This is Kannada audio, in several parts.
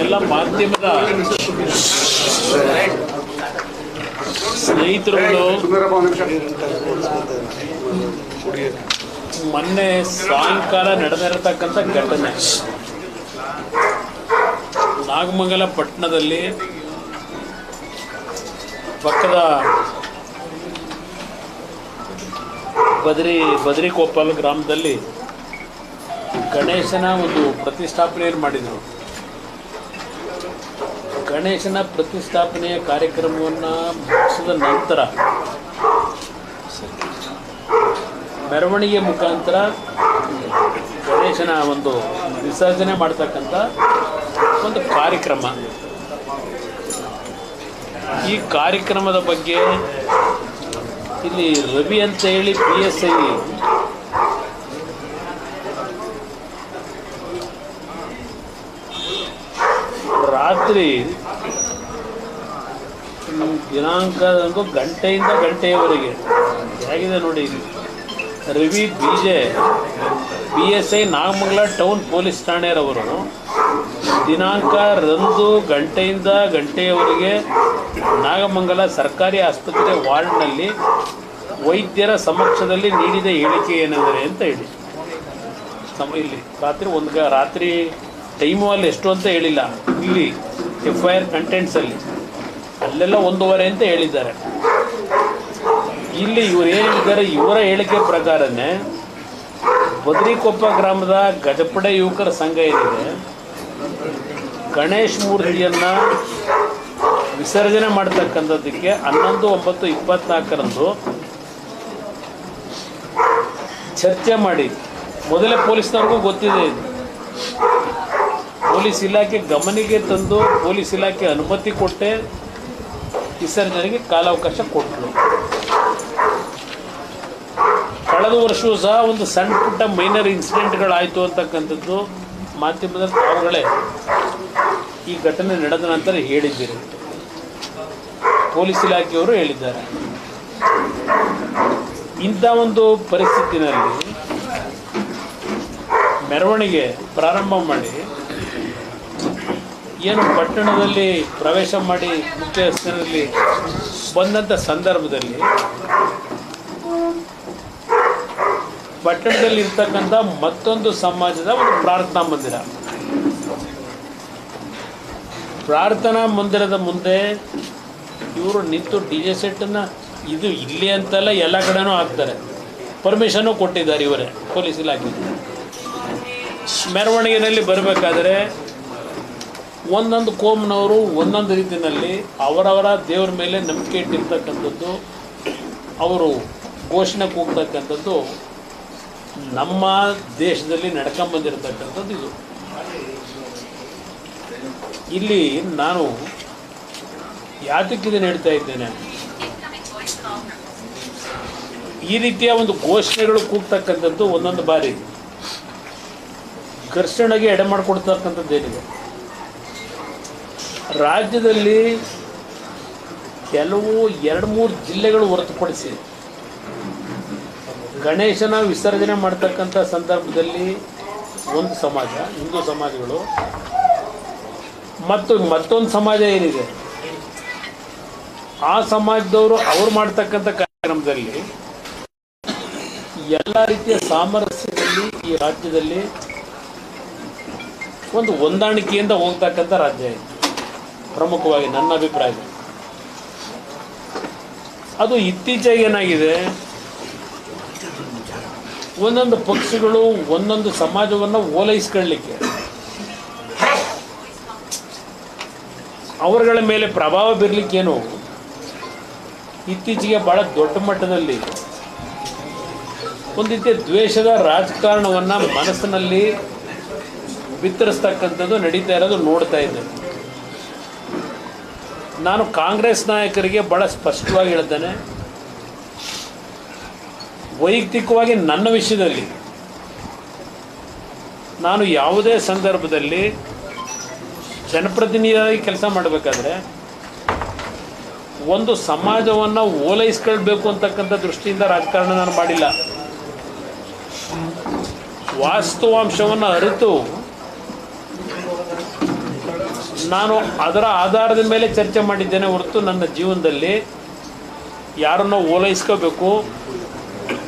ಎಲ್ಲ ಮಾಧ್ಯಮದ ಸ್ನೇಹಿತರುಗಳು, ಮೊನ್ನೆ ಸಾಯಂಕಾಲ ನಡೆದಿರತಕ್ಕಂಥ ಘಟನೆ. ನಾಗಮಂಗಲ ಪಟ್ಟಣದಲ್ಲಿ ಪಕ್ಕದ ಬದ್ರಿ ಬದರಿಕೋಪಾಲ್ ಗ್ರಾಮದಲ್ಲಿ ಗಣೇಶನ ಒಂದು ಪ್ರತಿಷ್ಠಾಪನೆಯನ್ನು ಮಾಡಿದರು. ಗಣೇಶನ ಪ್ರತಿಷ್ಠಾಪನೆಯ ಕಾರ್ಯಕ್ರಮವನ್ನು ಮುಗಿಸಿದ ನಂತರ ಮೆರವಣಿಗೆ ಮುಖಾಂತರ ಗಣೇಶನ ಒಂದು ವಿಸರ್ಜನೆ ಮಾಡ್ತಕ್ಕಂಥ ಒಂದು ಕಾರ್ಯಕ್ರಮ. ಈ ಕಾರ್ಯಕ್ರಮದ ಬಗ್ಗೆ ಇಲ್ಲಿ ರವಿ ಅಂತ ಹೇಳಿ ಪಿ ಎಸ್ ಐ ರಾತ್ರಿ ದಿನಾಂಕದಂದು ಗಂಟೆಯಿಂದ ಗಂಟೆಯವರೆಗೆ. ಹೇಗಿದೆ ನೋಡಿ ಇಲ್ಲಿ. Ravi B J, B S I Nagamangala town police ಠಾಣೆಯರವರು ದಿನಾಂಕ ರಂದು ಗಂಟೆಯಿಂದ ಗಂಟೆಯವರೆಗೆ ನಾಗಮಂಗಲ ಸರ್ಕಾರಿ ಆಸ್ಪತ್ರೆ ವಾರ್ಡ್ನಲ್ಲಿ ವೈದ್ಯರ ಸಮಕ್ಷದಲ್ಲಿ ನೀಡಿದ ಹೇಳಿಕೆ ಏನೆಂದರೆ ಅಂತ ಹೇಳಿ. ಸಮ, ಇಲ್ಲಿ ರಾತ್ರಿ ಒಂದು ರಾತ್ರಿ ಟೈಮು ಅಲ್ಲಿ ಎಷ್ಟು ಅಂತ ಹೇಳಿಲ್ಲ. ಇಲ್ಲಿ ಎಫ್ ಐ ಆರ್ ಕಂಟೆಂಟ್ಸಲ್ಲಿ ಅಲ್ಲೆಲ್ಲ ಒಂದೂವರೆ ಅಂತ ಹೇಳಿದ್ದಾರೆ. ಇಲ್ಲಿ ಇವರು ಏನು ಹೇಳಿದ್ದಾರೆ ಇವರ ಹೇಳಿಕೆ ಪ್ರಕಾರನೇ ಬದ್ರಿಕೊಪ್ಪ ಗ್ರಾಮದ ಗಜಪಡೆ ಯುವಕರ ಸಂಘ ಏನಿದೆ, ಗಣೇಶ್ ಮೂರ್ತಿಯನ್ನು ವಿಸರ್ಜನೆ ಮಾಡ್ತಕ್ಕಂಥದ್ದಕ್ಕೆ ಹನ್ನೊಂದು, ಒಂಬತ್ತು, ಇಪ್ಪತ್ನಾಲ್ಕರಂದು ಚರ್ಚೆ ಮಾಡಿ. ಮೊದಲೇ ಪೊಲೀಸ್ನವ್ರಿಗೂ ಗೊತ್ತಿದೆ ಇದು. ಪೊಲೀಸ್ ಇಲಾಖೆ ಗಮನಿಗೆ ತಂದು ಪೊಲೀಸ್ ಇಲಾಖೆ ಅನುಮತಿ ಕೊಟ್ಟೆ. ವಿಸರ್ಜನೆಗೆ ಕಾಲಾವಕಾಶ ಕೊಟ್ಟರು ಕಳೆದ ವರ್ಷವೂ ಸಹ ಒಂದು ಸಣ್ಣ ಪುಟ್ಟ ಮೈನರ್ ಇನ್ಸಿಡೆಂಟ್ಗಳಾಯಿತು ಅಂತಕ್ಕಂಥದ್ದು ಮಾಧ್ಯಮದಲ್ಲಿ ತಾವುಗಳೇ ಈ ಘಟನೆ ನಡೆದ ನಂತರ ಹೇಳಿದ್ದೀರಿ. ಪೊಲೀಸ್ ಇಲಾಖೆಯವರು ಹೇಳಿದ್ದಾರೆ. ಇಂಥ ಒಂದು ಪರಿಸ್ಥಿತಿನಲ್ಲಿ ಮೆರವಣಿಗೆ ಪ್ರಾರಂಭ ಮಾಡಿ ಏನು ಪಟ್ಟಣದಲ್ಲಿ ಪ್ರವೇಶ ಮಾಡಿ ಮುಖ್ಯಸ್ಥರಲ್ಲಿ ಬಂದಂಥ ಸಂದರ್ಭದಲ್ಲಿ ಪಟ್ಟಣದಲ್ಲಿ ಇರ್ತಕ್ಕಂಥ ಮತ್ತೊಂದು ಸಮಾಜದ ಒಂದು ಪ್ರಾರ್ಥನಾ ಮಂದಿರ. ಪ್ರಾರ್ಥನಾ ಮಂದಿರದ ಮುಂದೆ ಇವರು ನಿಂತು ಡಿ ಜೆ ಸೆಟ್ಟನ್ನು ಇದು ಇಲ್ಲಿ ಅಂತೆಲ್ಲ ಎಲ್ಲ ಕಡೆನೂ ಹಾಕ್ತಾರೆ. ಪರ್ಮಿಷನ್ನು ಕೊಟ್ಟಿದ್ದಾರೆ ಇವರೇ, ಪೊಲೀಸ್ ಇಲಾಖೆ ಮೆರವಣಿಗೆಯಲ್ಲಿ ಬರಬೇಕಾದ್ರೆ ಒಂದೊಂದು ಕೋಮ್ನವರು ಒಂದೊಂದು ರೀತಿಯಲ್ಲಿ ಅವರವರ ದೇವರ ಮೇಲೆ ನಂಬಿಕೆ ಇಟ್ಟಿರ್ತಕ್ಕಂಥದ್ದು, ಅವರು ಘೋಷಣೆ ಕೂಗ್ತಕ್ಕಂಥದ್ದು, ನಮ್ಮ ದೇಶದಲ್ಲಿ ನಡ್ಕೊಂಬಂದಿರತಕ್ಕಂಥದ್ದು ಇದು. ಇಲ್ಲಿ ನಾನು ಯಾತಕ್ಕಿದನ್ನು ಹೇಳ್ತಾ ಇದ್ದೇನೆ, ಈ ರೀತಿಯ ಒಂದು ಘೋಷಣೆಗಳು ಕೂಗ್ತಕ್ಕಂಥದ್ದು ಒಂದೊಂದು ಬಾರಿ. ಘರ್ಷಣೆಗೆ ಎಡೆ ಮಾಡಿಕೊಡ್ತಕ್ಕಂಥದ್ದು ಏನಿದೆ? ರಾಜ್ಯದಲ್ಲಿ ಕೆಲವು ಎರಡು ಮೂರು ಜಿಲ್ಲೆಗಳು ಹೊರತುಪಡಿಸಿ ಗಣೇಶನ ವಿಸರ್ಜನೆ ಮಾಡ್ತಕ್ಕಂಥ ಸಂದರ್ಭದಲ್ಲಿ ಒಂದು ಸಮಾಜ, ಹಿಂದೂ ಸಮಾಜಗಳು, ಮತ್ತು ಮತ್ತೊಂದು ಸಮಾಜ ಏನಿದೆ? ಆ ಸಮಾಜದವರು ಅವ್ರು ಮಾಡ್ತಕ್ಕಂಥ ಕಾರ್ಯಕ್ರಮದಲ್ಲಿ ಎಲ್ಲ ರೀತಿಯ ಸಾಮರಸ್ಯದಲ್ಲಿ ಈ ರಾಜ್ಯದಲ್ಲಿ ಒಂದು ಹೊಂದಾಣಿಕೆಯಿಂದ ಹೋಗ್ತಕ್ಕಂಥ ರಾಜ್ಯ ಇದು. ಪ್ರಮುಖವಾಗಿ ನನ್ನ ಅಭಿಪ್ರಾಯ. ಅದು ಇತ್ತೀಚೆಗೆ ಏನಾಗಿದೆ? ಒಂದೊಂದು ಪಕ್ಷಗಳು ಒಂದೊಂದು ಸಮಾಜವನ್ನು ಓಲೈಸ್ಕೊಳ್ಳಿಕ್ಕೆ. ಅವರುಗಳ ಮೇಲೆ ಪ್ರಭಾವ ಬೀರಲಿಕ್ಕೇನು ಇತ್ತೀಚೆಗೆ ಭಾಳ ದೊಡ್ಡ ಮಟ್ಟದಲ್ಲಿ ಒಂದು ರೀತಿಯ ದ್ವೇಷದ ರಾಜಕಾರಣವನ್ನು ಮನಸ್ಸಿನಲ್ಲಿ ಬಿತ್ತರಿಸ್ತಕ್ಕಂಥದ್ದು ನಡೀತಾ ಇರೋದು ನೋಡ್ತಾ ಇದ್ದೇನೆ. ನಾನು ಕಾಂಗ್ರೆಸ್ ನಾಯಕರಿಗೆ ಭಾಳ ಸ್ಪಷ್ಟವಾಗಿ ಹೇಳ್ತೇನೆ. ವೈಯಕ್ತಿಕವಾಗಿ ನನ್ನ ವಿಷಯದಲ್ಲಿ ನಾನು ಯಾವುದೇ ಸಂದರ್ಭದಲ್ಲಿ ಜನಪ್ರತಿನಿಧಿಯಾಗಿ ಕೆಲಸ ಮಾಡಬೇಕಾದ್ರೆ ಒಂದು ಸಮಾಜವನ್ನು ಓಲೈಸ್ಕೊಳ್ಬೇಕು ಅಂತಕ್ಕಂಥ ದೃಷ್ಟಿಯಿಂದ ರಾಜಕಾರಣ ನಾನು ಮಾಡಿಲ್ಲ. ವಾಸ್ತವಾಂಶವನ್ನು ಅರಿತು ನಾನು ಅದರ ಆಧಾರದ ಮೇಲೆ ಚರ್ಚೆ ಮಾಡಿದ್ದೇನೆ ಹೊರತು ನನ್ನ ಜೀವನದಲ್ಲಿ ಯಾರನ್ನೋ ಓಲೈಸ್ಕೋಬೇಕು,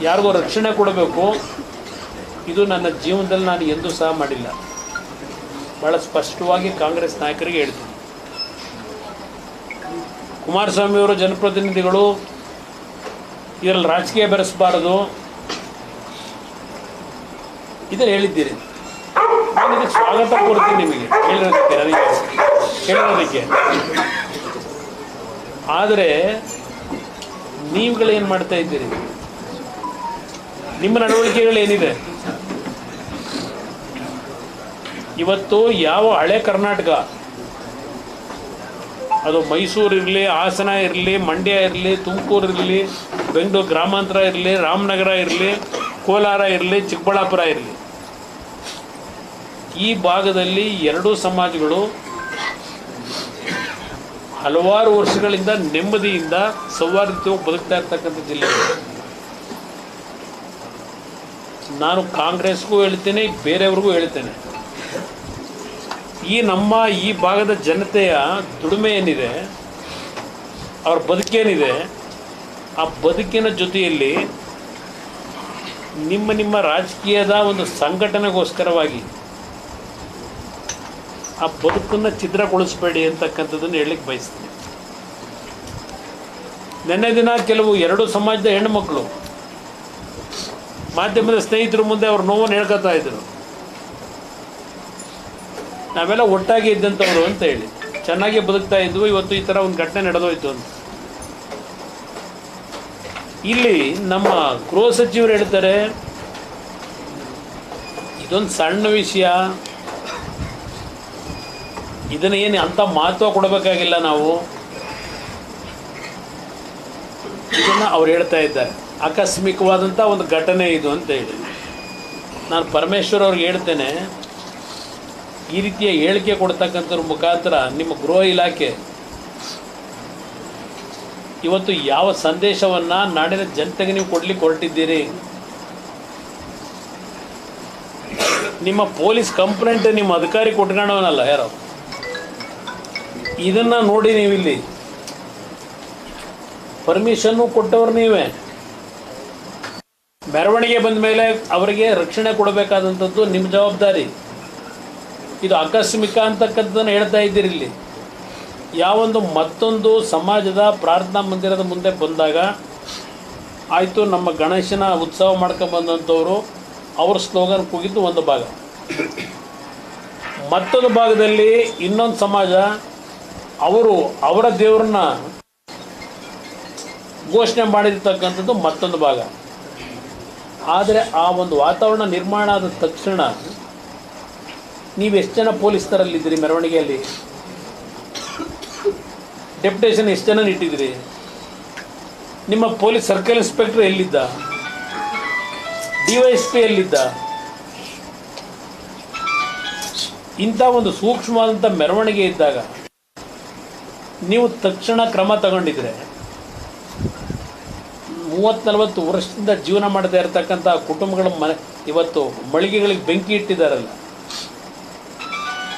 ಯಾರಿಗೋ ರಕ್ಷಣೆ ಕೊಡಬೇಕು, ಇದು ನನ್ನ ಜೀವನದಲ್ಲಿ ನಾನು ಎಂದೂ ಸಹ ಮಾಡಿಲ್ಲ. ಭಾಳ ಸ್ಪಷ್ಟವಾಗಿ ಕಾಂಗ್ರೆಸ್ ನಾಯಕರಿಗೆ ಹೇಳ್ತೀನಿ. ಕುಮಾರಸ್ವಾಮಿಯವರು ಜನಪ್ರತಿನಿಧಿಗಳು ಇದರಲ್ಲಿ ರಾಜಕೀಯ ಬೆರೆಸಬಾರದು. ಇದನ್ನು ಹೇಳಿದ್ದೀರಿ. ನಾನು ಇದಕ್ಕೆ ಸ್ವಾಗತ ಕೊಡ್ತೀನಿ ನಿಮಗೆ. ಹೇಳಿರೋದಕ್ಕೆ ಹೇಳಿರೋದಕ್ಕೆ ಆದರೆ, ನೀವುಗಳೇನು ಮಾಡ್ತಾ ಇದ್ದೀರಿ? ನಿಮ್ಮ ನಡವಳಿಕೆಗಳೇನಿದೆ ಇವತ್ತು ಯಾವ ಹಳೆ ಕರ್ನಾಟಕ? ಅದು ಮೈಸೂರು ಇರಲಿ, ಹಾಸನ ಇರಲಿ, ಮಂಡ್ಯ ಇರಲಿ, ತುಮಕೂರು ಇರಲಿ, ಬೆಂಗಳೂರು ಗ್ರಾಮಾಂತರ ಇರಲಿ, ರಾಮನಗರ ಇರಲಿ, ಕೋಲಾರ ಇರಲಿ, ಚಿಕ್ಕಬಳ್ಳಾಪುರ ಇರಲಿ. ಈ ಭಾಗದಲ್ಲಿ ಎರಡೂ ಸಮಾಜಗಳು ಹಲವಾರು ವರ್ಷಗಳಿಂದ ನೆಮ್ಮದಿಯಿಂದ ಸೌಹಾರ್ದತೆಯಾಗಿ ಬದುಕ್ತಾ ಇರ್ತಕ್ಕಂಥ ಜಿಲ್ಲೆ. ನಾನು ಕಾಂಗ್ರೆಸ್ಗೂ ಹೇಳ್ತೇನೆ, ಬೇರೆಯವ್ರಿಗೂ ಹೇಳ್ತೇನೆ. ಈ ನಮ್ಮ ಈ ಭಾಗದ ಜನತೆಯ ದುಡಿಮೆ ಏನಿದೆ, ಅವ್ರ ಬದುಕೇನಿದೆ ಆ ಬದುಕಿನ ಜೊತೆಯಲ್ಲಿ ನಿಮ್ಮ ನಿಮ್ಮ ರಾಜಕೀಯದ ಒಂದು ಸಂಘಟನೆಗೋಸ್ಕರವಾಗಿ ಆ ಬದುಕನ್ನು ಛಿದ್ರಗೊಳಿಸಬೇಡಿ ಅಂತಕ್ಕಂಥದ್ದನ್ನು ಹೇಳಲಿಕ್ಕೆ ಬಯಸ್ತೀನಿ. ನಿನ್ನೆ ದಿನ ಕೆಲವು ಎರಡು ಸಮಾಜದ ಹೆಣ್ಣುಮಕ್ಕಳು ಮಾಧ್ಯಮದ ಸ್ನೇಹಿತರ ಮುಂದೆ ಅವ್ರ ನೋವನ್ನು ಹೇಳ್ಕೊತಾ ಇದ್ರು. ನಾವೆಲ್ಲ ಒಟ್ಟಾಗಿ ಇದ್ದಂಥವ್ರು ಅಂತ ಹೇಳಿ. ಚೆನ್ನಾಗಿ ಬದುಕ್ತಾ ಇದ್ವು, ಇವತ್ತು ಈ ಥರ ಒಂದು ಘಟನೆ ನಡೆದೋಯ್ತು ಅಂತ. ಇಲ್ಲಿ ನಮ್ಮ ಗೃಹ ಸಚಿವರು ಹೇಳ್ತಾರೆ, ಇದೊಂದು ಸಣ್ಣ ವಿಷಯ ಇದನ್ನ ಏನು ಅಂಥ ಮಹತ್ವ ಕೊಡಬೇಕಾಗಿಲ್ಲ ನಾವು. ಇದನ್ನು ಅವ್ರು ಹೇಳ್ತಾ ಇದ್ದಾರೆ. ಆಕಸ್ಮಿಕವಾದಂಥ ಒಂದು ಘಟನೆ ಇದು ಅಂತ ಹೇಳಿ. ನಾನು ಪರಮೇಶ್ವರ್ ಅವ್ರಿಗೆ ಹೇಳ್ತೇನೆ, ಈ ರೀತಿಯ ಹೇಳಿಕೆ ಕೊಡ್ತಕ್ಕಂಥವ್ರ ಮುಖಾಂತರ ನಿಮ್ಮ ಗೃಹ ಇಲಾಖೆ ಇವತ್ತು ಯಾವ ಸಂದೇಶವನ್ನು ನಾಡಿನ ಜನತೆಗೆ ನೀವು ಕೊಡಲಿಕ್ಕೆ ಹೊರಟಿದ್ದೀರಿ ನಿಮ್ಮ ಪೊಲೀಸ್ ಕಂಪ್ಲೇಂಟ್ ನಿಮ್ಮ ಅಧಿಕಾರಿ ಕೊಟ್ಕೊಂಡವನಲ್ಲ ಯಾರೋ? ಇದನ್ನ ನೋಡಿ ನೀವಿಲ್ಲಿ. ಪರ್ಮಿಷನ್ನು ಕೊಟ್ಟವರು ನೀವೇ. ಮೆರವಣಿಗೆ ಬಂದ ಮೇಲೆ ಅವರಿಗೆ ರಕ್ಷಣೆ ಕೊಡಬೇಕಾದಂಥದ್ದು ನಿಮ್ಮ ಜವಾಬ್ದಾರಿ. ಇದು ಆಕಸ್ಮಿಕ ಅಂತಕ್ಕಂಥದ್ದನ್ನು ಹೇಳ್ತಾ ಇದ್ದೀರಿ ಇಲ್ಲಿ. ಯಾವೊಂದು ಮತ್ತೊಂದು ಸಮಾಜದ ಪ್ರಾರ್ಥನಾ ಮಂದಿರದ ಮುಂದೆ ಬಂದಾಗ ಆಯಿತು, ನಮ್ಮ ಗಣೇಶನ ಉತ್ಸವ ಮಾಡ್ಕೊಂಬಂದಂಥವರು ಅವ್ರ ಸ್ಲೋಗನ್ ಕೂಗಿದ್ದು ಒಂದು ಭಾಗ. ಮತ್ತೊಂದು ಭಾಗದಲ್ಲಿ ಇನ್ನೊಂದು ಸಮಾಜ ಅವರು ಅವರ ದೇವರನ್ನ ಘೋಷಣೆ ಮಾಡಿರ್ತಕ್ಕಂಥದ್ದು ಮತ್ತೊಂದು ಭಾಗ. ಆದರೆ ಆ ಒಂದು ವಾತಾವರಣ ನಿರ್ಮಾಣ ಆದ ತಕ್ಷಣ ನೀವು ಎಷ್ಟು ಜನ ಪೊಲೀಸರಲ್ಲಿದ್ದೀರಿ ಮೆರವಣಿಗೆಯಲ್ಲಿ? ಡೆಪ್ಯುಟೇಷನ್ ಎಷ್ಟು ಜನ ಇಟ್ಟಿದ್ದೀರಿ? ನಿಮ್ಮ ಪೊಲೀಸ್ ಸರ್ಕಲ್ ಇನ್ಸ್ಪೆಕ್ಟರ್ ಎಲ್ಲಿದ್ದ? ಡಿ ಎಸ್ ಪಿ ಎಲ್ಲಿದ್ದ? ಇಂಥ ಒಂದು ಸೂಕ್ಷ್ಮವಾದಂಥ ಮೆರವಣಿಗೆ ಇದ್ದಾಗ ನೀವು ತಕ್ಷಣ ಕ್ರಮ ತಗೊಂಡಿದ್ರೆ ಮೂವತ್ತು ನಲವತ್ತು ವರ್ಷದಿಂದ ಜೀವನ ಮಾಡ್ತಾ ಇರತಕ್ಕಂಥ ಕುಟುಂಬಗಳ ಮನೆ, ಇವತ್ತು ಮಳಿಗೆಗಳಿಗೆ ಬೆಂಕಿ ಇಟ್ಟಿದ್ದಾರಲ್ಲ.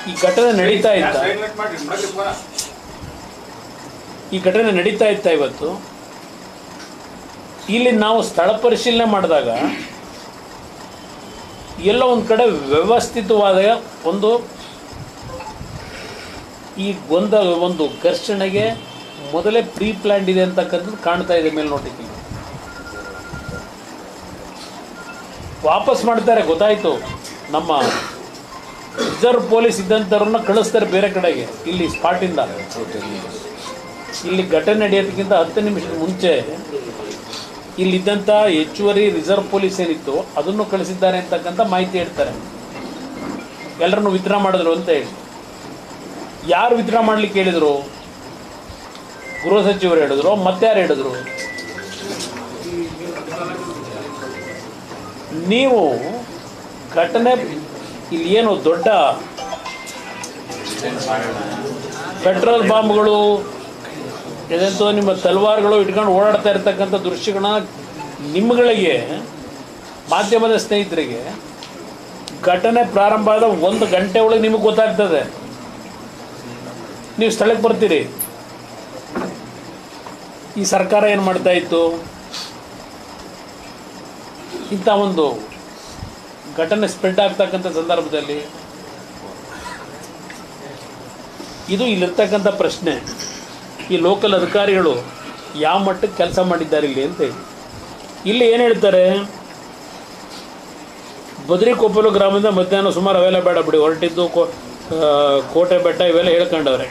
ಈ ಘಟನೆ ನಡೀತಾ ಇತ್ತ ಈ ಘಟನೆ ನಡೀತಾ ಇತ್ತ ಇವತ್ತು. ಇಲ್ಲಿ ನಾವು ಸ್ಥಳ ಪರಿಶೀಲನೆ ಮಾಡಿದಾಗ ಎಲ್ಲ ಒಂದು ಕಡೆ ವ್ಯವಸ್ಥಿತವಾದ ಒಂದು ಈ ಗೊಂದಲ ಒಂದು ಘರ್ಷಣೆಗೆ ಮೊದಲೇ ಪ್ರೀ ಪ್ಲ್ಯಾಂಡ್ ಇದೆ ಅಂತಕ್ಕಂಥದ್ದು ಕಾಣ್ತಾ ಇದೆ ಮೇಲ್ನೋಟಕ್ಕೆ. ವಾಪಸ್ ಮಾಡ್ತಾರೆ, ಗೊತ್ತಾಯ್ತು. ನಮ್ಮ ರಿಸರ್ವ್ ಪೊಲೀಸ್ ಇದ್ದಂಥವ್ರನ್ನ ಕಳಿಸ್ತಾರೆ ಬೇರೆ ಕಡೆಗೆ, ಇಲ್ಲಿ ಸ್ಪಾಟಿಂದ ಇಲ್ಲಿ ಘಟನೆ ನಡೆಯೋದಕ್ಕಿಂತ ಹತ್ತು ನಿಮಿಷ ಮುಂಚೆ ಇಲ್ಲಿದ್ದಂಥ ಹೆಚ್ಚುವರಿ ರಿಸರ್ವ್ ಪೊಲೀಸ್ ಏನಿತ್ತು ಅದನ್ನು ಕಳಿಸಿದ್ದಾರೆ ಅಂತಕ್ಕಂಥ ಮಾಹಿತಿ ಹೇಳ್ತಾರೆ. ಎಲ್ಲರನ್ನು ವಿತ್ಡ್ರಾ ಮಾಡಿದ್ರು ಅಂತ ಹೇಳಿ. ಯಾರು ವಿತ್ಡ್ರಾ ಮಾಡ್ಲಿಕ್ಕೆ ಹೇಳಿದರು? ಗೃಹ ಸಚಿವರು ಹೇಳಿದ್ರು ಮತ್ತಾರು ಹೇಳಿದ್ರು? ನೀವು ಘಟನೆ ಇಲ್ಲಿ ಏನು ದೊಡ್ಡ ಪೆಟ್ರೋಲ್ ಬಾಂಬ್ಗಳು ಇದೆಂತೋ ನಿಮ್ಮ ತಲ್ವಾರ್ಗಳು ಇಟ್ಕೊಂಡು ಓಡಾಡ್ತಾ ಇರ್ತಕ್ಕಂಥ ದೃಶ್ಯಗಳನ್ನ ನಿಮ್ಮಗಳಿಗೆ ಮಾಧ್ಯಮದ ಸ್ನೇಹಿತರಿಗೆ ಘಟನೆ ಪ್ರಾರಂಭ ಆದ ಒಂದು ಗಂಟೆ ಒಳಗೆ ನಿಮಗೆ ಗೊತ್ತಾಗ್ತದೆ. ನೀವು ಸ್ಥಳಕ್ಕೆ ಬರ್ತೀರಿ. ಈ ಸರ್ಕಾರ ಏನು ಮಾಡ್ತಾ ಇತ್ತು? ಇಂಥ ಒಂದು ಘಟನೆ ಸ್ಪ್ರೆಡ್ ಆಗ್ತಕ್ಕಂಥ ಸಂದರ್ಭದಲ್ಲಿ ಇದು ಇಲ್ಲಿರ್ತಕ್ಕಂಥ ಪ್ರಶ್ನೆ. ಈ ಲೋಕಲ್ ಅಧಿಕಾರಿಗಳು ಯಾವ ಮಟ್ಟಕ್ಕೆ ಕೆಲಸ ಮಾಡಿದ್ದಾರೆ ಇಲ್ಲಿ ಅಂತ ಇಲ್ಲಿ ಏನು ಹೇಳ್ತಾರೆ? ಬದ್ರಿಕೊಪ್ಪಲು ಗ್ರಾಮದಿಂದ ಮಧ್ಯಾಹ್ನ ಸುಮಾರು ಅವೆಲ್ಲ ಬೇಡ ಬಿಡಿ, ಹೊರಟಿದ್ದು ಕೋಟೆ ಬೆಟ್ಟ ಇವೆಲ್ಲ ಹೇಳ್ಕೊಂಡವ್ರೆ.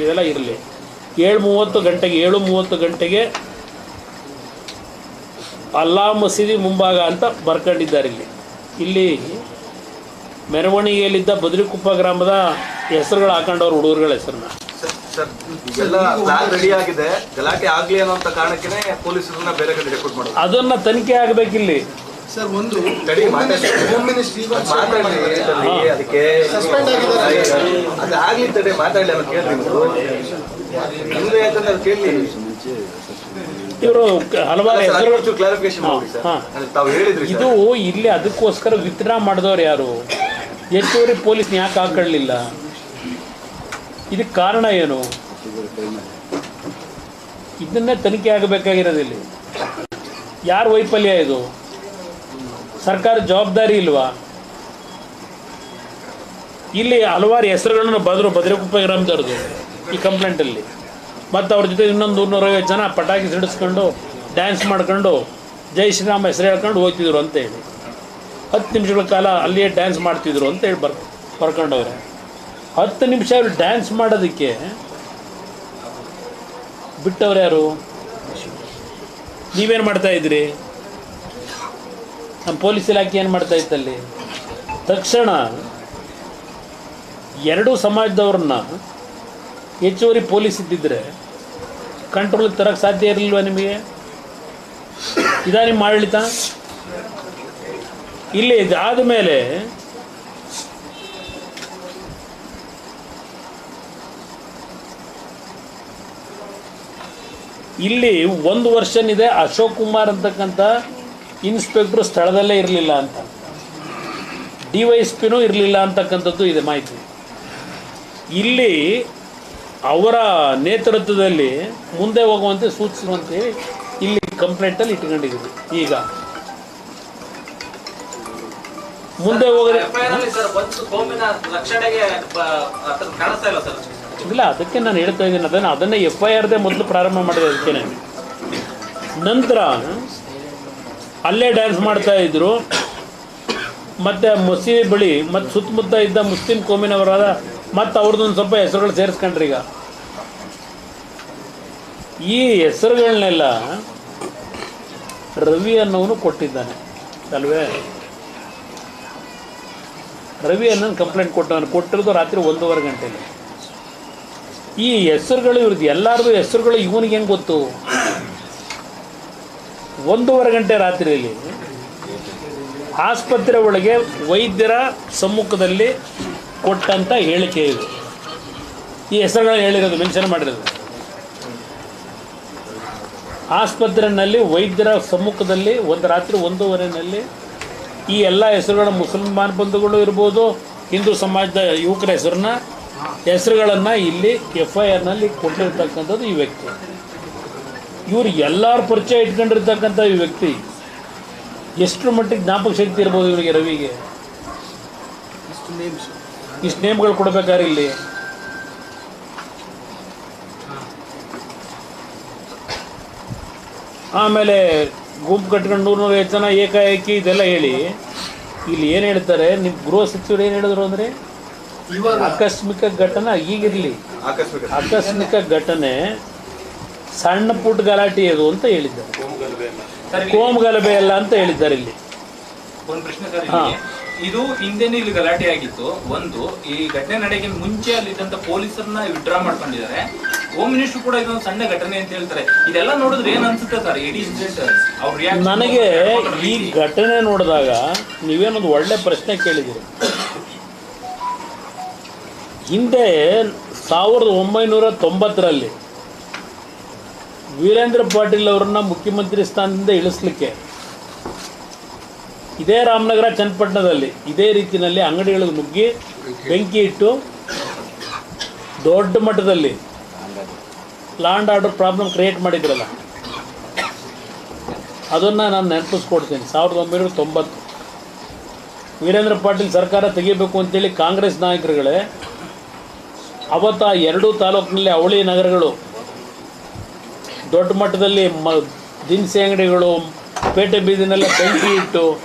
ಇವೆಲ್ಲ ಇರಲಿ. ಏಳು ಮೂವತ್ತು ಗಂಟೆಗೆ ಏಳು ಮೂವತ್ತು ಗಂಟೆಗೆ ಅಲ್ಲಾ ಮಸೀದಿ ಮುಂಭಾಗ ಅಂತ ಬರ್ಕೊಂಡಿದ್ದಾರೆ ಇಲ್ಲಿ. ಇಲ್ಲಿ ಮೆರವಣಿಗೆಯಲ್ಲಿದ್ದ ಬದ್ರಿಕುಪ್ಪ ಗ್ರಾಮದ ಹೆಸರುಗಳು ಹಾಕೊಂಡವ್ರು ಹುಡುಗರುಗಳ ಹೆಸರನ್ನ. ಗಲಾಟೆ ಆಗ್ಲಿ ಅನ್ನೋಂತ ಕಾರಣಕ್ಕೆ ಪೊಲೀಸರನ್ನ ಬೇರೆ ಕಡೆ ರೆಕ್ರೂಟ್ ಮಾಡೋದು. ಅದನ್ನ ತನಿಖೆ ಆಗಬೇಕಿಲ್ಲಿ. ಸರ್ ಒಂದು ತಡಿ, ಮಾತಾಡಿ. ಹೋಮ್ ಮಿನಿಸ್ಟ್ರಿ ಇವತ್ತು ಮಾತಾಡ್ಲಿ ಅದಕ್ಕೆ Suspend ಆಗಿದ್ದಾರೆ. ಅದು ತಡೆ ಮಾತಾಡ್ಲಿ ಅಂತ ಕೇಳಿ ಅಂದ್ರೆ ಯಾಕಂದ್ರೆ ಅದು ಕೇಳಿ ಇವರು ಹಲವಾರು ಕ್ಲಾರಿಫಿಕೇಶನ್ ಮಾಡಿ ಸರ್. ಹಾ. ತಾವು ಹೇಳಿದ್ರಿ ಇದು ಇಲ್ಲಿ ಅದಕ್ಕೋಸ್ಕರ ವಿತ್ಡ್ರಾ ಮಾಡಿದವ್ರು ಯಾರು? ಹೆಚ್ಚುವರಿ ಪೊಲೀಸ್ ಯಾಕೆ ಹಾಕೊಳ್ಳಿಲ್ಲ? ಇದಕ್ಕೆ ಕಾರಣ ಏನು? ಇದನ್ನೇ ತನಿಖೆ ಆಗಬೇಕಾಗಿರೋದು ಇಲ್ಲಿ. ಯಾರ ವೈಫಲ್ಯ ಇದು? ಸರ್ಕಾರ ಜವಾಬ್ದಾರಿ ಇಲ್ವಾ? ಇಲ್ಲಿ ಹಲವಾರು ಹೆಸರುಗಳನ್ನು ಬದರು ಬದ್ರಕುಪ್ಪ ಗ್ರಾಮದವ್ರದ್ದು ಈ ಕಂಪ್ಲೇಂಟಲ್ಲಿ. ಮತ್ತು ಅವ್ರ ಜೊತೆ ಇನ್ನೊಂದು ನೂರೈವತ್ತು ಜನ ಪಟಾಕಿ ಸಿಡಿಸ್ಕೊಂಡು ಡ್ಯಾನ್ಸ್ ಮಾಡ್ಕೊಂಡು ಜೈ ಶ್ರೀರಾಮ್ ಹೆಸರು ಹೇಳ್ಕೊಂಡು ಹೋಗ್ತಿದ್ರು ಅಂತ ಹೇಳಿ. ಹತ್ತು ನಿಮಿಷಗಳ ಕಾಲ ಅಲ್ಲಿಯೇ ಡ್ಯಾನ್ಸ್ ಮಾಡ್ತಿದ್ರು ಅಂತ ಹೇಳಿ ಬರ್, ಬರ್ಕೊಂಡವ್ರೆ. ಹತ್ತು ನಿಮಿಷ ಅವ್ರು ಡ್ಯಾನ್ಸ್ ಮಾಡೋದಕ್ಕೆ ಬಿಟ್ಟವ್ರು ಯಾರು? ನೀವೇನು ಮಾಡ್ತಾ ಇದ್ರಿ ನಮ್ಮ ಪೊಲೀಸ್ ಇಲಾಖೆ ಏನು ಮಾಡ್ತಾ ಇತ್ತಲ್ಲಿ ತಕ್ಷಣ ಎರಡೂ ಸಮಾಜದವ್ರನ್ನ ಹೆಚ್ಚುವರಿ ಪೊಲೀಸ್ ಇದ್ದಿದ್ರೆ ಕಂಟ್ರೋಲ್ ತರಕ್ಕೆ ಸಾಧ್ಯ ಇರಲಿಲ್ವ ನಿಮಗೆ? ಇದಾ ನಿಮ್ಮ ಆಡಳಿತ? ಇಲ್ಲಿ ಇದಾದ ಮೇಲೆ ಇಲ್ಲಿ ಒಂದು ವರ್ಷನಿದೆ ಅಶೋಕ್ ಕುಮಾರ್ ಅಂತಕ್ಕಂಥ ಇನ್ಸ್ಪೆಕ್ಟ್ರು ಸ್ಥಳದಲ್ಲೇ ಇರಲಿಲ್ಲ ಅಂತ. ಡಿ ವೈ ಎಸ್ ಪಿನೂ ಇರಲಿಲ್ಲ ಅಂತಕ್ಕಂಥದ್ದು ಇದೆ ಮಾಹಿತಿ. ಇಲ್ಲಿ ಅವರ ನೇತೃತ್ವದಲ್ಲಿ ಮುಂದೆ ಹೋಗುವಂತೆ ಸೂಚಿಸುವಂತೆ ಇಲ್ಲಿ ಕಂಪ್ಲೇಂಟಲ್ಲಿ ಇಟ್ಕೊಂಡಿದ್ದೀವಿ. ಈಗ. ಮುಂದೆ ಹೋಗದೆ ಇಲ್ಲ ಅದಕ್ಕೆ ನಾನು ಹೇಳ್ತಾ ಇದ್ದೀನಿ ಅದನ್ನು ಅದನ್ನೇ ಎಫ್ ಐ ಆರ್ದೇ ಮೊದಲು ಪ್ರಾರಂಭ ಮಾಡಿದೆ ಅದಕ್ಕೆ ನಂತರ ಅಲ್ಲೇ ಡ್ಯಾನ್ಸ್ ಮಾಡ್ತಾ ಇದ್ರು. ಮತ್ತು ಮಸೀದಿ ಬಳಿ, ಮತ್ತು ಸುತ್ತಮುತ್ತ ಇದ್ದ ಮುಸ್ಲಿಂ ಕೋಮಿನವರಾದ ಮತ್ತು ಅವ್ರದ್ದೊಂದು ಸ್ವಲ್ಪ ಹೆಸರುಗಳು ಸೇರಿಸ್ಕೊಂಡ್ರಿ ಈಗ. ಈ ಹೆಸರುಗಳನ್ನೆಲ್ಲ ರವಿ ಅನ್ನೋನು ಕೊಟ್ಟಿದ್ದಾನೆ. ಅಲ್ವೇ? ರವಿ ಅನ್ನ ಕಂಪ್ಲೇಂಟ್ ಕೊಟ್ಟವನು. ಕೊಟ್ಟಿರೋದು ರಾತ್ರಿ ಒಂದೂವರೆ ಗಂಟೆಗೆ. ಈ ಹೆಸರುಗಳು ಇವ್ರದ್ದು ಎಲ್ಲರದು ಹೆಸರುಗಳು ಇವನಿಗೆ ಹೆಂಗೆ ಗೊತ್ತು? ಒಂದೂವರೆ ಗಂಟೆ ರಾತ್ರಿಯಲ್ಲಿ ಆಸ್ಪತ್ರೆ ಒಳಗೆ ವೈದ್ಯರ ಸಮ್ಮುಖದಲ್ಲಿ ಕೊಟ್ಟಂಥ ಹೇಳಿಕೆ ಇದು. ಈ ಹೆಸರುಗಳು ಹೇಳಿರೋದು ಮೆನ್ಷನ್ ಮಾಡಿರೋದು. ಆಸ್ಪತ್ರೆಯಲ್ಲಿ ವೈದ್ಯರ ಸಮ್ಮುಖದಲ್ಲಿ ಒಂದು ರಾತ್ರಿ ಒಂದೂವರೆಯಲ್ಲಿ ಈ ಎಲ್ಲ ಹೆಸರುಗಳ ಮುಸಲ್ಮಾನ್ ಬಂಧುಗಳು ಇರ್ಬೋದು, ಹಿಂದೂ ಸಮಾಜದ ಯುವಕರ ಹೆಸರನ್ನ, ಹೆಸರುಗಳನ್ನು ಇಲ್ಲಿ ಎಫ್ ಐ ಆರ್ನಲ್ಲಿ ಕೊಟ್ಟಿರ್ತಕ್ಕಂಥದ್ದು ಈ ವ್ಯಕ್ತಿ. ಇವರು ಎಲ್ಲರ ಪರಿಚಯ ಇಟ್ಕೊಂಡಿರ್ತಕ್ಕಂಥ ಈ ವ್ಯಕ್ತಿ ಎಷ್ಟು ಮಟ್ಟಿಗೆ ಜ್ಞಾಪಕ ಶಕ್ತಿ ಇರ್ಬೋದು ಇವರಿಗೆ ರವಿಗೆ? ಇಷ್ಟು ನೇಮ್ಸ್ ಇಷ್ಟು ನೇಮ್ಗಳು ಕೊಡ್ಬೇಕಾದ್ರೆ ಇಲ್ಲಿ? ಆಮೇಲೆ ಗುಂಪು ಕಟ್ಕೊಂಡು ಐದು ಜನ ಏಕಾಏಕಿ ಇದೆಲ್ಲ ಹೇಳಿ ಇಲ್ಲಿ ಏನು ಹೇಳ್ತಾರೆ? ನಿಮ್ಮ ಗೃಹ ಸಚಿವರು ಏನು ಹೇಳಿದ್ರು ಅಂದರೆ? ಆಕಸ್ಮಿಕ ಘಟನೆ ಈಗಿರಲಿ. ಆಕಸ್ಮಿಕ ಘಟನೆ ಸಣ್ಣ ಪುಟ್ಟ ಗಲಾಟೆ ಅದು ಅಂತ ಹೇಳಿದ್ದಾರೆ. ಸರ್ ಕೋಮ್ ಗಲಭೆ ಅಲ್ಲ ಅಂತ ಹೇಳಿದ್ದಾರೆ ಇಲ್ಲಿ. ಒಂದು ಪ್ರಶ್ನೆ ಸರ್ ಹಾ. ಇಲ್ಲಿ ಇದು ಹಿಂದೆನೇ ಇಲ್ಲಿ ಗಲಾಟೆ ಆಗಿತ್ತು. ಒಂದು ಈ ಘಟನೆ ನಡೆಗೆ ಮುಂಚೆ ಅಲ್ಲಿದ್ದಂತ ಪೊಲೀಸರನ್ನ ವಿಡ್ರಾ ಮಾಡ್ಕೊಂಡಿದ್ದಾರೆ. ಹೋಮ್ ಮಿನಿಸ್ಟರ್ ಕೂಡ ಇದೊಂದು ಸಣ್ಣ ಘಟನೆ ಅಂತ ಹೇಳ್ತಾರೆ. ಇದೆಲ್ಲ ನೋಡಿದ್ರೆ ಏನ್ ಅನ್ಸುತ್ತೆ ಸರ್? ಇಡೀ ಇನ್ಸಿಡೆಂಟ್ ಅವ್ರ reaction, ನನಗೆ ಅವ್ರ ಈ ರೀತಿ. ಘಟನೆ ನೋಡಿದಾಗ ನೀವೇನೊಂದು ಒಳ್ಳೆ ಪ್ರಶ್ನೆ ಕೇಳಿದಿರಿ ಹಿಂದೆ ಸಾವಿರದ ಒಂಬೈನೂರ ತೊಂಬತ್ತರಲ್ಲಿ ವೀರೇಂದ್ರ ಪಾಟೀಲ್ ಅವರನ್ನ ಮುಖ್ಯಮಂತ್ರಿ ಸ್ಥಾನದಿಂದ ಇಳಿಸ್ಲಿಕ್ಕೆ. ಇದೇ ರಾಮನಗರ, ಚನ್ನಪಟ್ಟಣದಲ್ಲಿ ಇದೇ ರೀತಿಯಲ್ಲಿ ಅಂಗಡಿಗಳಿಗೆ ನುಗ್ಗಿ ಬೆಂಕಿ ಇಟ್ಟು ದೊಡ್ಡ ಮಟ್ಟದಲ್ಲಿ ಲ್ಯಾಂಡ್ ಆರ್ಡರ್ ಪ್ರಾಬ್ಲಮ್ ಕ್ರಿಯೇಟ್ ಮಾಡಿದ್ರಲ್ಲ. ಅದನ್ನು ನಾನು ನೆನಪಿಸ್ಕೊಡ್ತೀನಿ. ಸಾವಿರದ ಒಂಬೈನೂರ ತೊಂಬತ್ತು. ವೀರೇಂದ್ರ ಪಾಟೀಲ್ ಸರ್ಕಾರ ತೆಗಿಬೇಕು ಅಂತೇಳಿ ಕಾಂಗ್ರೆಸ್ ನಾಯಕರುಗಳೇ, ಅವತ್ತು ಆ ಎರಡೂ ತಾಲೂಕಿನಲ್ಲಿ ಅವಳಿ ನಗರಗಳು ದೊಡ್ಡ ಮಟ್ಟದಲ್ಲಿ ಮ, ದಿನಸಿ ಅಂಗಡಿಗಳು, ಪೇಟೆ ಬೀದಿನೆಲ್ಲ ಬೆಂಕಿ ಇಟ್ಟು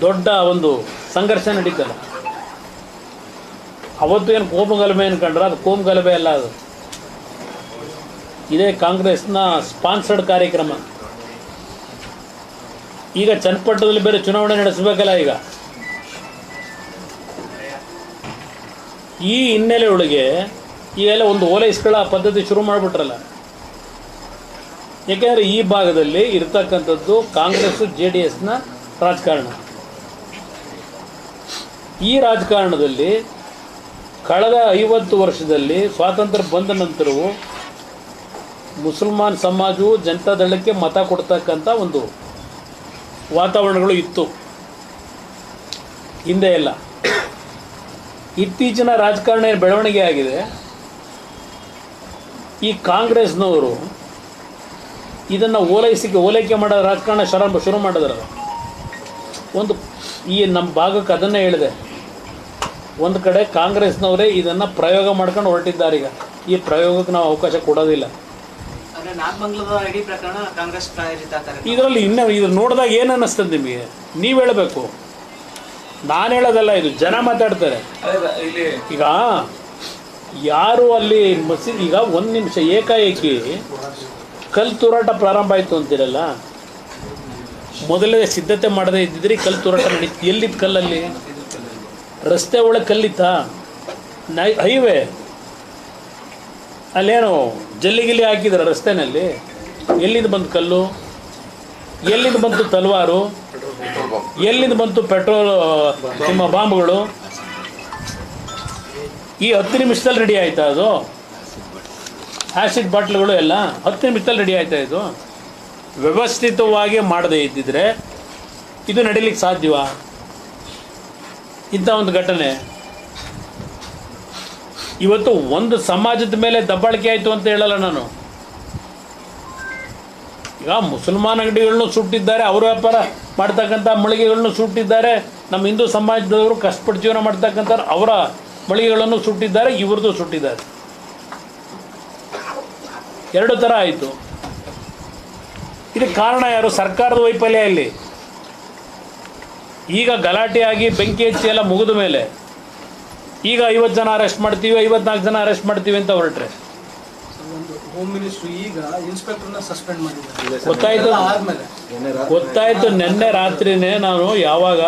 ದೊಡ್ಡ ಒಂದು ಸಂಘರ್ಷ ನಡೀತಲ್ಲ ಅವತ್ತು ಏನು ಕೋಮುಗಲಭೆ ಅನ್ಕೊಂಡ್ರೆ ಅದು ಕೋಮುಗಲಭೆ ಅಲ್ಲ ಅದು. ಇದೇ ಕಾಂಗ್ರೆಸ್ನ ಸ್ಪಾನ್ಸರ್ಡ್ ಕಾರ್ಯಕ್ರಮ. ಈಗ ಚನ್ನಪಟ್ಟದಲ್ಲಿ ಬೇರೆ ಚುನಾವಣೆ ನಡೆಸಬೇಕಲ್ಲ ಈಗ. ಈ ಹಿನ್ನೆಲೆ ಒಳಗೆ ಈಗೆಲ್ಲ ಒಂದು ಓಲೈಸ್ಗಳ ಪದ್ಧತಿ ಶುರು ಮಾಡಿಬಿಟ್ರಲ್ಲ. ಯಾಕೆಂದರೆ ಈ ಭಾಗದಲ್ಲಿ ಇರ್ತಕ್ಕಂಥದ್ದು ಕಾಂಗ್ರೆಸ್ ಜೆ ಡಿ ಎಸ್ನ ರಾಜಕಾರಣ. ಈ ರಾಜಕಾರಣದಲ್ಲಿ ಕಳೆದ ಐವತ್ತು ವರ್ಷದಲ್ಲಿ ಸ್ವಾತಂತ್ರ್ಯ ಬಂದ ನಂತರವೂ ಮುಸಲ್ಮಾನ್ ಸಮಾಜವು ಜನತಾದಳಕ್ಕೆ ಮತ ಕೊಡ್ತಕ್ಕಂಥ ಒಂದು ವಾತಾವರಣಗಳು ಇತ್ತು. ಹಿಂದೆ ಎಲ್ಲ. ಇತ್ತೀಚಿನ ರಾಜಕಾರಣ ಬೆಳವಣಿಗೆ ಆಗಿದೆ? ಈ ಕಾಂಗ್ರೆಸ್ನವರು ಇದನ್ನು ಓಲೈಸಿಕೆ ಓಲೈಕೆ ಮಾಡೋ ರಾಜಕಾರಣ ಶರಂಭ ಶುರು ಮಾಡಿದ್ರಲ್ಲ ಒಂದು ಈ ನಮ್ಮ ಭಾಗಕ್ಕೆ ಅದನ್ನೇ ಹೇಳಿದೆ. ಒಂದು ಕಡೆ ಕಾಂಗ್ರೆಸ್ನವರೇ ಇದನ್ನು ಪ್ರಯೋಗ ಮಾಡ್ಕೊಂಡು ಹೊರಟಿದ್ದಾರೆ ಈಗ. ಈ ಪ್ರಯೋಗಕ್ಕೆ ನಾವು ಅವಕಾಶ ಕೊಡೋದಿಲ್ಲ. ಇದರಲ್ಲಿ ಇನ್ನೂ ಇದು ನೋಡಿದಾಗ ಏನು ಅನ್ನಿಸ್ತದೆ ನಿಮಗೆ? ನೀವು ಹೇಳಬೇಕು. ನಾನು ಹೇಳೋದಲ್ಲ ಇದು ಜನ ಮಾತಾಡ್ತಾರೆ. ಈಗ ಯಾರು ಅಲ್ಲಿ ಮಸೀದಿ ಈಗ ಒಂದು ನಿಮಿಷ ಏಕಾಏಕಿ ಕಲ್ ತೂರಾಟ ಪ್ರಾರಂಭ ಆಯಿತು ಅಂತೀರಲ್ಲ? ಮೊದಲೇ ಸಿದ್ಧತೆ ಮಾಡದೇ ಇದ್ದಿದ್ರಿ ಕಲ್ಲು ಕಲ್ ತೂರಾಟ ನಡೀತು ಎಲ್ಲಿತ್ತು ಕಲ್ಲಲ್ಲಿ? ರಸ್ತೆ ಒಳಗೆ ಕಲ್ಲಿತ್ತಾ? ನೈ ಹೈವೇ? ಅಲ್ಲೇನು ಜಲ್ಲಿ ಗಿಲ್ಲಿ ಹಾಕಿದ್ರ ರಸ್ತೆನಲ್ಲಿ? ಎಲ್ಲಿಂದ ಬಂತು ಕಲ್ಲು? ಎಲ್ಲಿಂದ ಬಂತು ತಲವಾರು? ಎಲ್ಲಿಂದ ಬಂತು ಪೆಟ್ರೋಲ್ ನಿಮ್ಮ ಬಾಂಬ್ಗಳು? ಈ ಹತ್ತು ನಿಮಿಷದಲ್ಲಿ ರೆಡಿ ಆಯ್ತಾ ಅದು? ಆ್ಯಸಿಡ್ ಬಾಟ್ಲ್ಗಳು ಎಲ್ಲ ಹತ್ತು ನಿಮಿಷದಲ್ಲಿ ರೆಡಿ ಆಯ್ತಾ ಇದು? ವ್ಯವಸ್ಥಿತವಾಗಿ ಮಾಡದೇ ಇದ್ದಿದ್ರೆ ಇದು ನಡೀಲಿಕ್ಕೆ ಸಾಧ್ಯವ? ಇಂಥ ಒಂದು ಘಟನೆ. ಇವತ್ತು ಒಂದು ಸಮಾಜದ ಮೇಲೆ ದಬ್ಬಾಳಿಕೆ ಆಯಿತು ಅಂತ ಹೇಳಲ್ಲ ನಾನು. ಈಗ ಮುಸಲ್ಮಾನ್ ಅಂಗಡಿಗಳನ್ನು ಸುಟ್ಟಿದ್ದಾರೆ, ಅವ್ರ ವ್ಯಾಪಾರ ಮಾಡ್ತಕ್ಕಂಥ ಮಳಿಗೆಗಳನ್ನು ಸುಟ್ಟಿದ್ದಾರೆ, ನಮ್ಮ ಹಿಂದೂ ಸಮಾಜದವರು ಕಷ್ಟಪಟ್ಟು ಜೀವನ ಮಾಡ್ತಕ್ಕಂಥ ಅವರ ಮಳಿಗೆಗಳನ್ನು ಸುಟ್ಟಿದ್ದಾರೆ, ಇವ್ರದ್ದು ಸುಟ್ಟಿದ್ದಾರೆ. ಎರಡು ಥರ ಆಯಿತು. ಇದಕ್ಕೆ ಕಾರಣ ಯಾರು? ಸರ್ಕಾರದ ವೈಫಲ್ಯ ಇಲ್ಲಿ. ಈಗ ಗಲಾಟೆಯಾಗಿ ಬೆಂಕಿ ಹಚ್ಚಿ ಎಲ್ಲ ಮುಗಿದ ಮೇಲೆ ಈಗ ಐವತ್ತು ಜನ ಅರೆಸ್ಟ್ ಮಾಡ್ತೀವಿ ಐವತ್ನಾಲ್ಕು ಜನ ಅರೆಸ್ಟ್ ಮಾಡ್ತೀವಿ ಅಂತ ಹೊರಟ್ರೆ. ಒಂದು ಹೋಮ್ ಮಿನಿಸ್ಟ್ರು ಈಗ ಇನ್ಸ್ಪೆಕ್ಟರ್ನ ಸಸ್ಪೆಂಡ್ ಮಾಡಿದ್ದಾರೆ. ಗೊತ್ತಾಯ್ತು. ಗೊತ್ತಾಯ್ತು. ನಿನ್ನೆ ರಾತ್ರಿನೇ ನಾನು ಯಾವಾಗ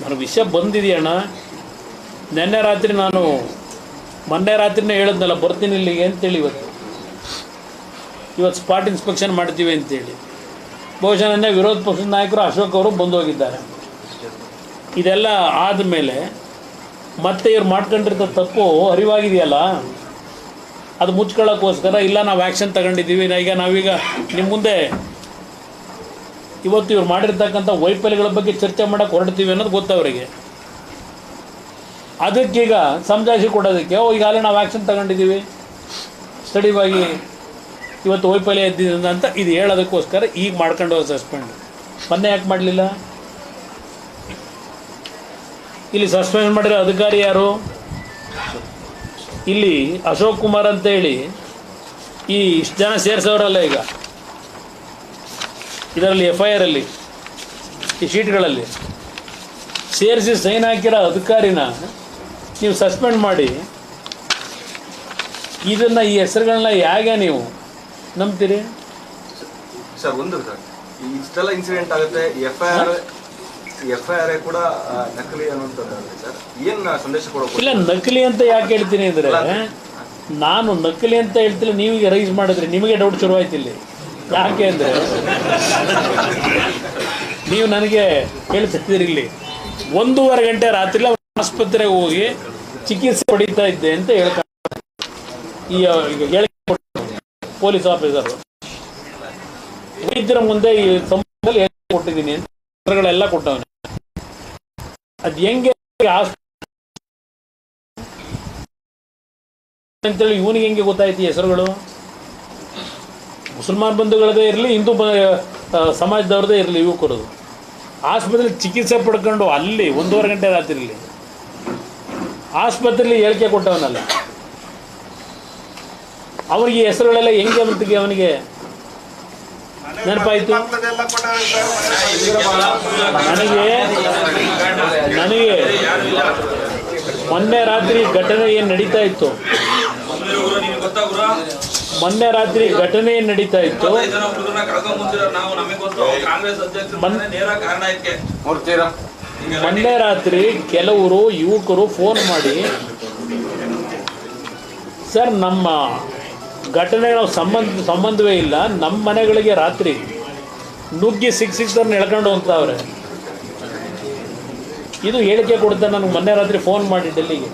ನಾನು ವಿಷಯ ಬಂದಿದೆಯಣ್ಣ. ನಿನ್ನೆ ರಾತ್ರಿ ನಾನು ಮೊನ್ನೆ ರಾತ್ರಿನೇ ಹೇಳಿದ್ನಲ್ಲ ಬರ್ತೀನಿ ಇಲ್ಲಿಗೆ ಅಂತೇಳಿ ಇವತ್ತು. ಇವತ್ತು ಸ್ಪಾಟ್ ಇನ್ಸ್ಪೆಕ್ಷನ್ ಮಾಡ್ತೀವಿ ಅಂತೇಳಿ. ಬಹುಶಃ ನಿನ್ನೆ ವಿರೋಧ ಪಕ್ಷದ ನಾಯಕರು ಅಶೋಕ್ ಅವರು ಬಂದು ಹೋಗಿದ್ದಾರೆ ಇದೆಲ್ಲ ಆದಮೇಲೆ ಮತ್ತೆ ಇವ್ರು ಮಾಡ್ಕೊಂಡಿರ್ತ ತಪ್ಪು ಅರಿವಾಗಿದೆಯಲ್ಲ? ಅದು ಮುಚ್ಕೊಳ್ಳೋಕ್ಕೋಸ್ಕರ ಇಲ್ಲ, ನಾವು ಆ್ಯಕ್ಷನ್ ತಗೊಂಡಿದ್ದೀವಿ. ಈಗ ನಾವೀಗ ನಿಮ್ಮ ಮುಂದೆ ಇವತ್ತು ಇವ್ರು ಮಾಡಿರ್ತಕ್ಕಂಥ ವೈಫಲ್ಯಗಳ ಬಗ್ಗೆ ಚರ್ಚೆ ಮಾಡೋಕೆ ಹೊರಡ್ತೀವಿ ಅನ್ನೋದು ಗೊತ್ತವರಿಗೆ ಅದಕ್ಕೀಗ ಸಮಜಾಯಿಸಿ ಕೊಡೋದಕ್ಕೆ, ಓ, ಈಗಾಗಲೇ ನಾವು ಆ್ಯಕ್ಷನ್ ತಗೊಂಡಿದ್ದೀವಿ. ಸ್ಟಡಿವಾಗಿ ಇವತ್ತು ವೈಫಲ್ಯ ಎದ್ದಿದ್ದ ಅಂತ ಇದು ಹೇಳೋದಕ್ಕೋಸ್ಕರ ಈಗ ಮಾಡ್ಕೊಂಡು ಸಸ್ಪೆಂಡ್. ಮೊನ್ನೆ ಯಾಕೆ ಮಾಡಲಿಲ್ಲ? ಇಲ್ಲಿ ಸಸ್ಪೆಂಡ್ ಮಾಡಿರೋ ಅಧಿಕಾರಿ ಯಾರು? ಇಲ್ಲಿ ಅಶೋಕ್ ಕುಮಾರ್ ಅಂತೇಳಿ ಈ ಇಷ್ಟು ಜನ ಸೇರಿಸೋರಲ್ಲ ಈಗ. ಇದರಲ್ಲಿ ಎಫ್ ಐ ಆರಲ್ಲಿ ಈ ಶೀಟ್ಗಳಲ್ಲಿ. ಸೇರಿಸಿ ಸೈನ್ ಹಾಕಿರೋ ಅಧಿಕಾರಿನ ನೀವು ಸಸ್ಪೆಂಡ್ ಮಾಡಿ, ಇದನ್ನು ಈ ಹೆಸರುಗಳನ್ನ ಹೇಗೆ ನೀವು ನಂಬ್ತೀರಿ? ಸರ್ ಒಂದು ಸರ್. ಇಷ್ಟೆಲ್ಲ ಇನ್ಸಿಡೆಂಟ್ ಆಗುತ್ತೆ F I R F I R ಕೂಡ ನಕಲಿ ಅನ್ನುವಂಥದ್ದು ಸರ್. ಏನ್ ಸಂದೇಶ ಕೊಡೋಕೆ ಇಲ್ಲ ನಕಲಿ ಅಂತ ಯಾಕೆ ಹೇಳ್ತೀನಿ ಅಂದ್ರೆ ನಾನು ನಕಲಿ ಅಂತ ಹೇಳ್ತಿಲ್ಲ ನೀವೀಗ ರೈಸ್ ಮಾಡಿದ್ರೆ ನಿಮಗೆ ಡೌಟ್ ಶುರುವಾಯ್ತು ಇಲ್ಲಿ. ಯಾಕೆ ಅಂದರೆ ನೀವು ನನಗೆ ಹೇಳ್ತಿದ್ದೀರಿ ಇಲ್ಲಿ ಒಂದೂವರೆ ಗಂಟೆ ರಾತ್ರಿ ಆಸ್ಪತ್ರೆಗೆ ಹೋಗಿ ಚಿಕಿತ್ಸೆ ಪಡೀತಾ ಇದ್ದೆ ಅಂತ ಹೇಳ್ತಾರೆ ಈ ಪೊಲೀಸ್ ಆಫೀಸರ್. ವೈದ್ಯರ ಮುಂದೆ ಈ ಸಂಬಂಧದಲ್ಲಿ ಕೊಟ್ಟಿದ್ದೀನಿ ಪತ್ರಗಳೆಲ್ಲ ಕೊಟ್ಟವನೆ. ಅದು ಹೆಂಗೆ ಅಂತೇಳಿ ಇವನಿಗೆ ಹೆಂಗೆ ಗೊತ್ತಾಯ್ತು ಹೆಸರುಗಳು? ಮುಸಲ್ಮಾನ್ ಬಂಧುಗಳದೇ ಇರಲಿ, ಹಿಂದೂ ಸಮಾಜದವ್ರದೇ ಇರಲಿ ಯುವಕರದು ಆಸ್ಪತ್ರೆಲಿ ಚಿಕಿತ್ಸೆ ಪಡ್ಕೊಂಡು ಅಲ್ಲಿ ಒಂದೂವರೆ ಗಂಟೆ ರಾತ್ರಿಲಿ ಆಸ್ಪತ್ರೆಯಲ್ಲಿ ಹೇಳಿಕೆ ಕೊಟ್ಟವನಲ್ಲ. ಅವನಿಗೆ ಈ ಹೆಸರುಗಳೆಲ್ಲ ಹೆಂಗೆ ಅವನಿಗೆ ಅವನಿಗೆ? ನೆನಪಾಯಿತು? ನನಗೆ ನನಗೆ ಮೊನ್ನೆ ರಾತ್ರಿ ಘಟನೆ ಏನು ನಡೀತಾ ಇತ್ತು? ಮೊನ್ನೆ ರಾತ್ರಿ ಘಟನೆ ಏನು ನಡೀತಾ ಇತ್ತು? ಮನ್- ಮೊನ್ನೆ ರಾತ್ರಿ ಕೆಲವರು ಯುವಕರು ಫೋನ್ ಮಾಡಿ, ಸರ್, ನಮ್ಮ ಘಟನೆಗೆ ನಾವು ಸಂಬಂಧ, ಸಂಬಂಧವೇ ಇಲ್ಲ. ನಮ್ಮ ಮನೆಗಳಿಗೆ ರಾತ್ರಿ ನುಗ್ಗಿ ಸಿಕ್ ಸಿಕ್ಸರ್ನ ಎಳ್ಕೊಂಡು ಹೋಗ್ತಾವ್ರೆ. ಇದು ಹೇಳಿಕೆ ಕೊಡ್ತಾರೆ ನನಗೆ ಮೊನ್ನೆ ರಾತ್ರಿ ಫೋನ್ ಮಾಡಿ ಡೆಲ್ಲಿಗೆ